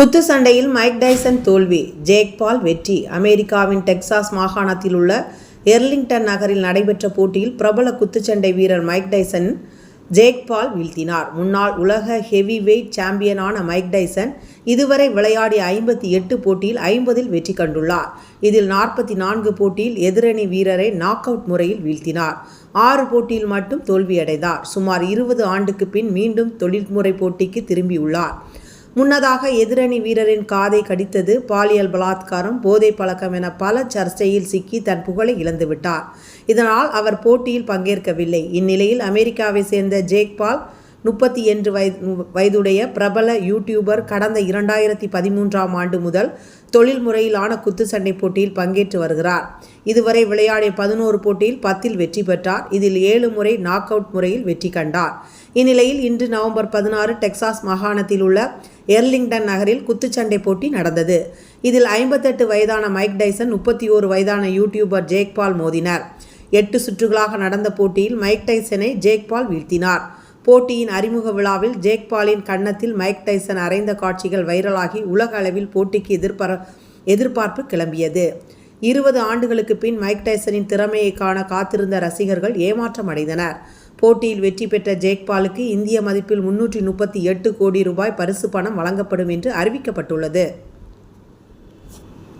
குத்து சண்டையில் Mike Tyson தோல்வி. ஜேக் பால் வெற்றி. அமெரிக்காவின் டெக்சாஸ் மாகாணத்தில் உள்ள எர்லிங்டன் நகரில் நடைபெற்ற போட்டியில் பிரபல குத்துச்சண்டை வீரர் மைக் டைசன் ஜேக் பால் வீழ்த்தினார். முன்னாள் உலக ஹெவி வெயிட் சாம்பியனான மைக் டைசன் இதுவரை விளையாடிய ஐம்பத்தி எட்டு போட்டியில் ஐம்பதில் வெற்றி கண்டுள்ளார். இதில் நாற்பத்தி நான்கு போட்டியில் எதிரணி வீரரை நாக் அவுட் முறையில் வீழ்த்தினார். ஆறு போட்டியில் மட்டும் தோல்வியடைந்தார். சுமார் இருபது ஆண்டுக்கு பின் மீண்டும் தொழில்முறை போட்டிக்கு திரும்பியுள்ளார். முன்னதாக எதிரணி வீரரின் காதை கடித்தது பாலியல் பலாத்காரம் போதை பழக்கம் என பல சர்ச்சையில் சிக்கி தன் புகழை இழந்துவிட்டார் இதனால் அவர் போட்டியில் பங்கேற்கவில்லை. இந்நிலையில் அமெரிக்காவை சேர்ந்த ஜேக் பால் முப்பத்தி என்று வயது வயதுடைய பிரபல யூடியூபர் கடந்த இரண்டாயிரத்தி பதிமூன்றாம் ஆண்டு முதல் தொழில் முறையிலான குத்துச்சண்டை போட்டியில் பங்கேற்று வருகிறார். இதுவரை விளையாடிய பதினோரு போட்டியில் பத்தில் வெற்றி பெற்றார். இதில் ஏழு முறை நாக் அவுட் முறையில் வெற்றி கண்டார். இந்நிலையில் இன்று நவம்பர் பதினாறு டெக்சாஸ் மாகாணத்தில் உள்ள எர்லிங்டன் நகரில் குத்துச்சண்டை போட்டி நடந்தது. இதில் ஐம்பத்தெட்டு வயதான மைக் டைசன் முப்பத்தி ஓரு வயதான யூடியூபர் ஜேக்பால் மோதினர். எட்டு சுற்றுகளாக நடந்த போட்டியில் மைக் டைசனை ஜேக்பால் வீழ்த்தினார். போட்டியின் அறிமுக விழாவில் ஜேக்பாலின் கன்னத்தில் மைக் டைசன் அறைந்த காட்சிகள் வைரலாகி உலக அளவில் போட்டிக்கு எதிர்பார எதிர்பார்ப்பு கிளம்பியது. இருபது ஆண்டுகளுக்கு பின் மைக் டைசனின் திறமையை காண காத்திருந்த ரசிகர்கள் ஏமாற்றம் அடைந்தனர். போட்டியில் வெற்றி பெற்ற ஜேக்பாலுக்கு இந்திய மதிப்பில் முன்னூற்றி முப்பத்தி எட்டு கோடி ரூபாய் பரிசு பணம் வழங்கப்படும் என்று அறிவிக்கப்பட்டுள்ளது.